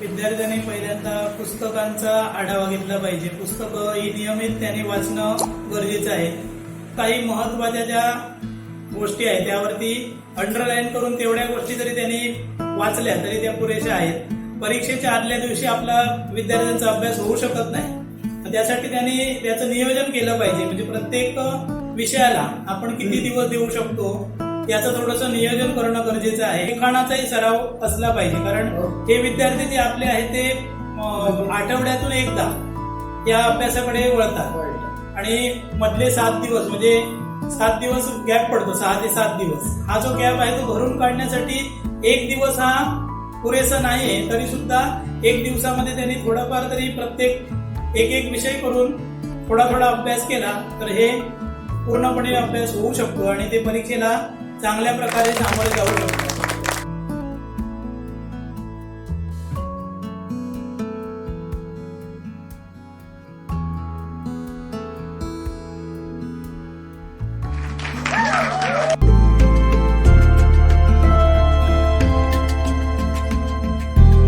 विद्यार्थ्यांनी पहिल्यांदा पुस्तकांचा आढावा घेतला पाहिजे. पुस्तकं ही नियमित त्यांनी वाचणं गरजेचं आहे. काही महत्त्वाच्या ज्या गोष्टी आहेत त्यावरती अंडरलाईन करून तेवढ्या गोष्टी जरी त्यांनी वाचल्या तरी त्या पुरेशा आहेत. परीक्षेच्या आदल्या दिवशी आपला विद्यार्थ्यांचा अभ्यास होऊ शकत नाही. त्यासाठी त्यांनी त्याचं नियोजन केलं पाहिजे. म्हणजे प्रत्येक विषयाला आपण किती दिवस देऊ शकतो? याचं थोडंसं नियोजन करणं गरजेचं आहे. लिखाणाचाही सराव असला पाहिजे कारण हे विद्यार्थी जे आपले आहेत ते आठवड्यातून एकदा या अभ्यासाकडे वळतात. आणि मधले सात दिवस म्हणजे सात दिवस गॅप पडतो सहा ते सात दिवस. हा जो गॅप आहे तो भरून काढण्यासाठी एक दिवस हा पुरेसा नाहीये तरी सुद्धा एक दिवसामध्ये त्यांनी थोडाफार तरी प्रत्येक एक एक विषय करून थोडा थोडा अभ्यास केला तर हे पूर्णपणे अभ्यास होऊ शकतो. आणि ते परीक्षेला चांगल्या प्रकारे सामोरे जाऊ शकतो.